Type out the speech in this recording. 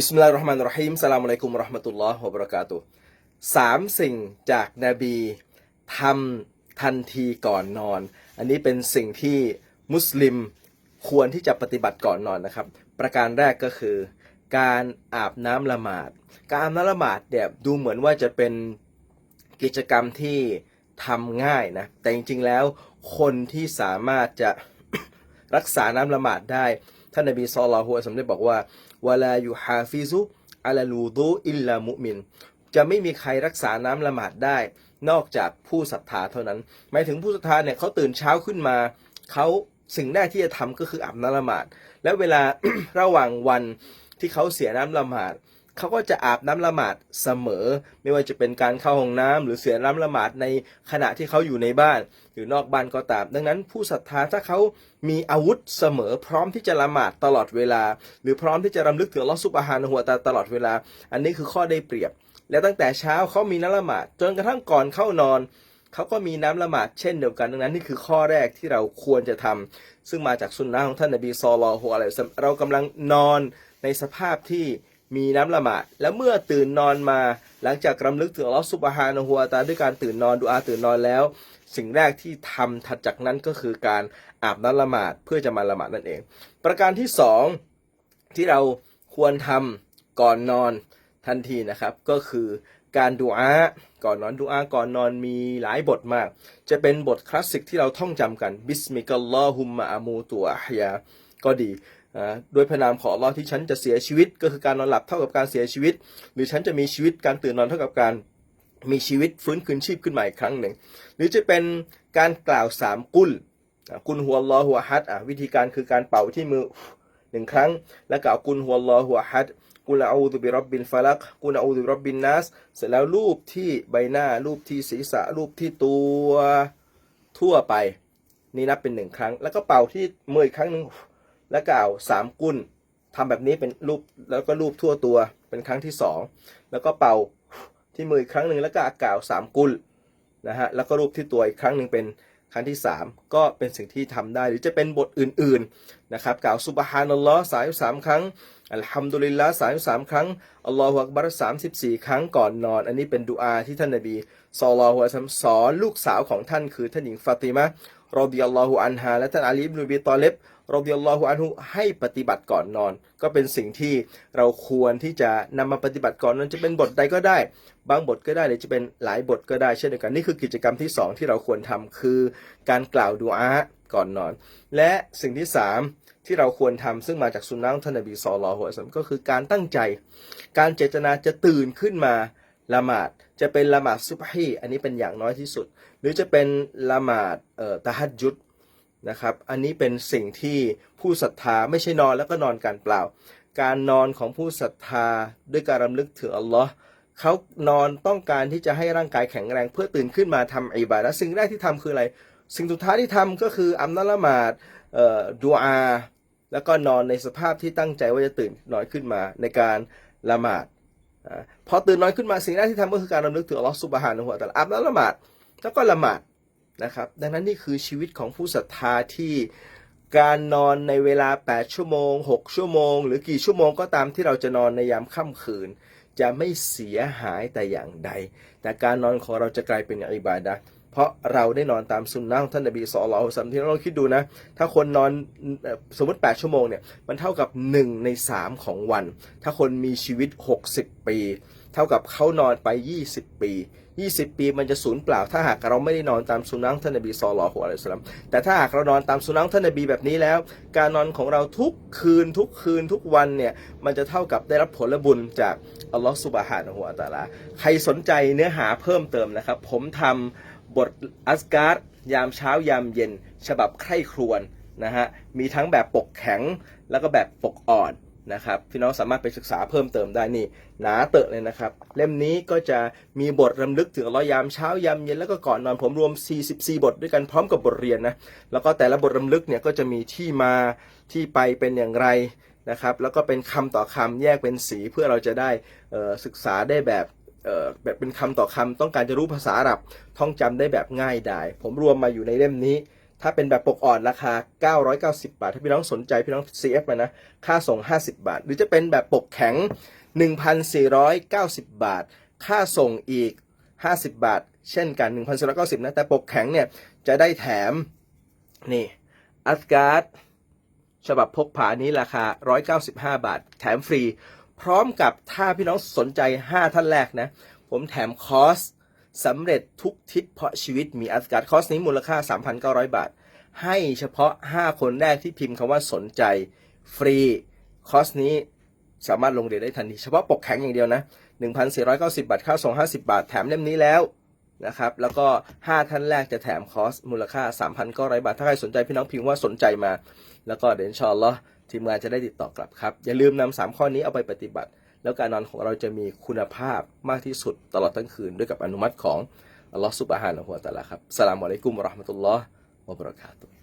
บิสมิลลาฮิรเราะห์มานิรเราะฮีมสลามอะลัยกุมวะเราะห์มะตุลลอฮ์วะบะเราะกาตุสามสิ่งจากนบีทำทันทีก่อนนอน อันนี้เป็นสิ่งที่มุสลิมควรที่จะปฏิบัติก่อนนอนนะครับ ประการแรกก็คือ การอาบน้ำละหมาด การอาบน้ำละหมาดเนี่ยดูเหมือนว่าจะเป็นกิจกรรมที่ทำง่ายนะ แต่จริงๆแล้วคนที่สามารถจะรักษาน้ำละหมาดได้ ท่านนบีซอลลาหัวสมได้บอกว่าวลาอยู่ฮาฟิซุอัลลูดูอิลลามุมิน จะไม่มีใครรักษาน้ำละหมาดได้ นอกจากผู้ศรัทธาเท่านั้น หมายถึงผู้ศรัทธาเนี่ยเขาตื่นเช้าขึ้นมาเขาสิ่งแรกที่จะทำก็คืออาบน้ำละหมาด แล้วเวลาระหว่างวันที่เขาเสียน้ำละหมาด เขาก็จะอาบน้ำละหมาดเสมอ ไม่ว่าจะเป็นการเข้าห้องน้ำหรือเสียน้ำละหมาดในขณะที่เขาอยู่ในบ้าน หรือนอกบ้านก็ตาม ดังนั้นผู้ศรัทธาถ้าเขามีอาวุธเสมอ พร้อมที่จะละหมาดตลอดเวลา หรือพร้อมที่จะรำลึกถึงลอฮฺซุบฮานะฮูวตาตลอดเวลา อันนี้คือข้อได้เปรียบ และตั้งแต่เช้าเขามีน้ำละหมาดจนกระทั่งก่อนเข้านอนเขาก็มีน้ำละหมาดเช่นเดียวกันดังนั้นนี่คือข้อแรกที่เราควรจะทำซึ่งมาจากสุนนะของท่านนบีซอลลอฮุอะลัยฮิวะซัลลัมเรากำลังนอนในสภาพที่ มีน้ำละหมาดและเมื่อตื่นนอนมา หลังจากรำลึกถึงอัลลอฮฺซุบฮานะฮูวตาด้วยการตื่นนอนดูอาตื่นนอนแล้ว สิ่งแรกที่ทำถัดจากนั้นก็คือการอาบน้ำละหมาดเพื่อจะมาละหมาดนั่นเอง ประการที่สองที่เราควรทำก่อนนอนทันทีนะครับ ก็คือการดูอาก่อนนอนดูอาก่อนนอนมีหลายบทมาก จะเป็นบทคลาสสิกที่เราท่องจำกันบิสมิกัลลอฮุมมะอามูตัวอะฮยาก็ดีอ่าด้วยพระนามของอัลลอฮ์ที่ฉันจะเสียชีวิต ก็คือการนอนหลับเท่ากับการเสียชีวิต หรือฉันจะมีชีวิตการตื่นนอนเท่ากับการมีชีวิตฟื้นคืนชีพขึ้นมาอีกครั้งหนึ่ง หรือจะเป็นการกล่าวสามกุลกุลหัวลอหัวฮัดวิธีการคือการเป่าที่มือหนึ่งครั้ง แล้วกล่าวกุลหัวลอหัวฮัดกุลอาอูดุบิรับบินฟาลักกุลอาอูดุบิรับบินนัสเสร็จแล้วรูปที่ใบหน้ารูปที่ศีรษะรูปที่ตัวทั่วไป นี่นับเป็นหนึ่งครั้ง แล้วก็เป่าที่มืออีกครั้งหนึ่ง แล้วกล่าวสามกุลทำแบบนี้เป็นรูปแล้วก็รูปทั่วตัวเป็นครั้งที่สองแล้วก็เป่าที่มืออีกครั้งหนึ่งแล้วก็กล่าวสามกุลนะฮะแล้วก็รูปที่ตัวอีกครั้งหนึ่งเป็นครั้งที่ 3 ก็เป็นสิ่งที่ทำได้หรือจะเป็นบทอื่นๆนะครับกล่าวซุบฮานัลลอฮ์สามสามครั้งอัลฮัมดุลิลละสามสามครั้งอัลลอฮฺอักบัรสามสิบสี่ครั้งก่อนนอน อันนี้เป็นดุอาที่ท่านนบีศ็อลลอฮุอะลัยฮิวะซัมสอนลูกสาวของท่านคือท่านหญิงฟาติมะ รอดิยัลลอฮุอันฮาและท่านอาลีบนุบีตอเลบรอดิยัลลอฮุอันฮุให้ปฏิบัติก่อนนอน ก็เป็นสิ่งที่เราควรที่จะนำมาปฏิบัติก่อนนอนจะเป็นบทใดก็ได้ บางบทก็ได้หรือจะเป็นหลายบทก็ได้เช่นเดียวกันนี่คือกิจกรรมที่สองที่เราควรทำคือการกล่าวดูอาก่อนนอน และสิ่งที่สามที่เราควรทำซึ่งมาจากสุนนะของท่านนบีศ็อลลอฮุอะลัยฮิวะซัลลัมก็คือการตั้งใจ การเจตนาจะตื่นขึ้นมา ละหมาดจะเป็นละหมาดซุบฮีอันนี้เป็นอย่างน้อยที่สุด หรือจะเป็นละหมาดเอ่อตะฮัดยุดนะครับ อันนี้เป็นสิ่งที่ผู้ศรัทธาไม่ใช่นอนแล้วก็นอนกันเปล่า การนอนของผู้ศรัทธาด้วยการรำลึกถึงอัลลอฮ์เขานอนต้องการที่จะให้ร่างกายแข็งแรงเพื่อตื่นขึ้นมาทำอิบาดะสิ่งแรกที่ทำคืออะไร สิ่งสุดท้ายที่ทำก็คืออัมนละหมาดเอ่อดูอา แล้วก็นอนในสภาพที่ตั้งใจว่าจะตื่นนอนขึ้นมาในการละหมาด พอตื่นนอนขึ้นมาสิ่งแรกที่ทำก็คือการรำลึกถึงอัลลอฮ์สุบฮานะฮุวะตะอาลอาบน้ำละหมาดแล้วก็ละหมาดนะครับ ดังนั้นนี่คือชีวิตของผู้ศรัทธาที่การนอนในเวลา 8 ชั่วโมง 6 ชั่วโมง หรือกี่ชั่วโมงก็ตามที่เราจะนอนในยามค่ำคืน จะไม่เสียหายแต่อย่างใด แต่การนอนของเราจะกลายเป็นอิบาดะ ราะเราได้นอนตามสุนนะของท่านนบีศ็อลลัลลอฮุอะลัวะซัลลัมที่เราลองคิดดูนะ ถ้าคนนอนสมมติ 8 ชั่วโมงเนี่ย มันเท่ากับ 1 ใน 3 ของวัน ถ้าคนมีชีวิต 60 ปี เท่ากับเขานอนไป 20 ปี 20 ปีมันจะสูญเปล่า ถ้าหากเราไม่ได้นอนตามสุนนะขท่านนบีศ็อลลัลลอฮุอะลัยฮิวะซัลลัมแต่ถ้าหากเรานอนตามสุนนะขท่านนบีแบบนี้แล้ว การนอนของเราทุกคืนทุกคืนทุกวันเนี่ยมันจะเท่ากับได้รับผลบุญจากอัลลอฮฺสุบฮานะฮูวตาลาใครสนใจเนื้อหาเพิ่มเติมนะครับ ผมทำ บทอัสการ์ดยามเช้ายามเย็น ฉบับใคร่ครวญนะฮะมีทั้งแบบปกแข็งแล้วก็แบบปกอ่อนนะครับพี่น้องสามารถไปศึกษาเพิ่มเติมได้นี่หนาเตอะเลยนะครับ เล่มนี้ก็จะมีบทรำลึกถึงอัลลอฮ์ยามเช้ายามเย็นแล้วก็ก่อนนอนผมรวม 44 บทด้วยกันพร้อมกับบทเรียนนะแล้วก็แต่ละบทรำลึกเนี่ยก็จะมีที่มาที่ไปเป็นอย่างไรนะครับแล้วก็เป็นคำต่อคำแยกเป็นสีเพื่อเราจะได้ศึกษาได้แบบ แบบเป็นคำต่อคำต้องการจะรู้ภาษาอาหรับท่องจำได้แบบง่ายดายผมรวมมาอยู่ในเล่มนี้ ถ้าเป็นแบบปกอ่อนราคา 990 บาท ถ้าพี่น้องสนใจพี่น้อง CF มานะค่าส่ง 50 บาท หรือจะเป็นแบบปกแข็ง 1,490 บาท ค่าส่งอีก 50 บาท เช่นกัน 1,490นะแต่ปกแข็งเนี่ยจะได้แถมนี่อัสการ์ดฉบับพกพานี้ราคา 195 บาท แถมฟรี พร้อมกับถ้าพี่น้องสนใจ 5 ท่านแรกนะ ผมแถมคอร์สสำเร็จทุกทิศเพราะชีวิตมีอัสการคอร์สนี้มูลค่า 3,900 บาท ให้เฉพาะ 5 คนแรกที่พิมพ์คำว่าสนใจฟรีคอร์สนี้สามารถลงเรียนได้ทันทีเฉพาะปกแข็งอย่างเดียวนะ 1,490 บาทค่าส่ง50 บาท แถมเล่มนี้แล้วนะครับ แล้วก็ 5 ท่านแรกจะแถมคอร์สมูลค่า 3,900 บาท ถ้าใครสนใจพี่น้องพิมพ์ว่าสนใจมา แล้วก็เดี๋ยวอินชาอัลลอฮ์ ทีมงานจะได้ติดต่อกลับครับ อย่าลืมนำสามข้อนี้เอาไปปฏิบัติ แล้วการนอนของเราจะมีคุณภาพมากที่สุดตลอดทั้งคืน ด้วยกับอนุมัติของอัลลอฮฺสุบฮานะฮูวะตะอาลาครับสลามอะลัยกุมราะห์มะตุลลอฮ์วะบรักาตุฮ